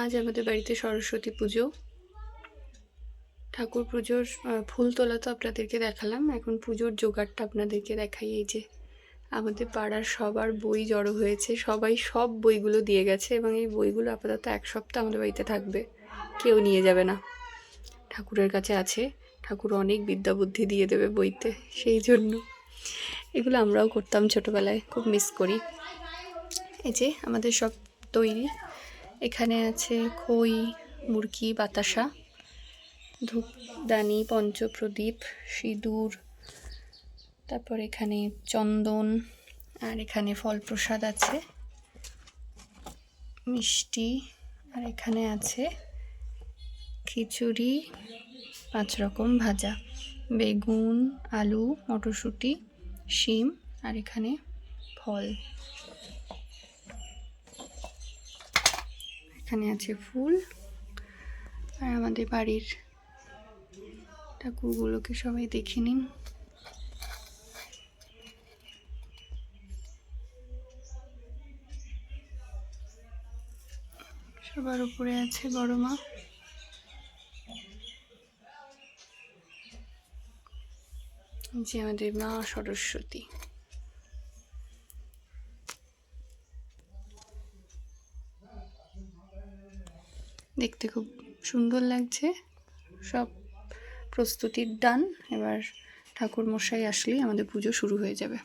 আজ আমাদের বাড়িতে সরস্বতী পুজো। ঠাকুর পুজোর ফুল তোলা তো আপনাদেরকে দেখালাম। এখন পুজোর জোগাড়টা আপনাদেরকে দেখাই এই যে, আমাদের পাড়ার সবার বই জড়ো হয়েছে। সবাই সব বইগুলো দিয়ে গেছে এবং এই বইগুলো আপাতত এক সপ্তাহ আমাদের বাড়িতে থাকবে। কেউ নিয়ে যাবে না। ঠাকুরের কাছে আছে। ঠাকুর অনেক বিদ্যা বুদ্ধি দিয়ে দেবে বইতে, সেই জন্য। এগুলো আমরাও করতাম ছোটোবেলায়, খুব মিস করি। এই যে, আমাদের সব তৈরি। এখানে আছে খই মুরকি বাতাসা, ধূপদানি, পঞ্চপ্রদীপ, সিঁদুর, তারপর এখানে চন্দন, আর এখানে ফল প্রসাদ আছে, মিষ্টি, আর এখানে আছে খিচুড়ি, পাঁচ রকম ভাজা, বেগুন, আলু, মটরশুঁটি, শিম, আর এখানে ফল। এখানে আছে ফুল আর আমাদের বাড়ির ঠাকুরগুলোকে সবাই দেখে নিন। সবার উপরে আছে বড় মা। যে আমাদের মা সরস্বতী। দেখতে খুব সুন্দর লাগছে। সব প্রস্তুতির ডান এবার ঠাকুর মশাই আসলেই আমাদের পুজো শুরু হয়ে যাবে।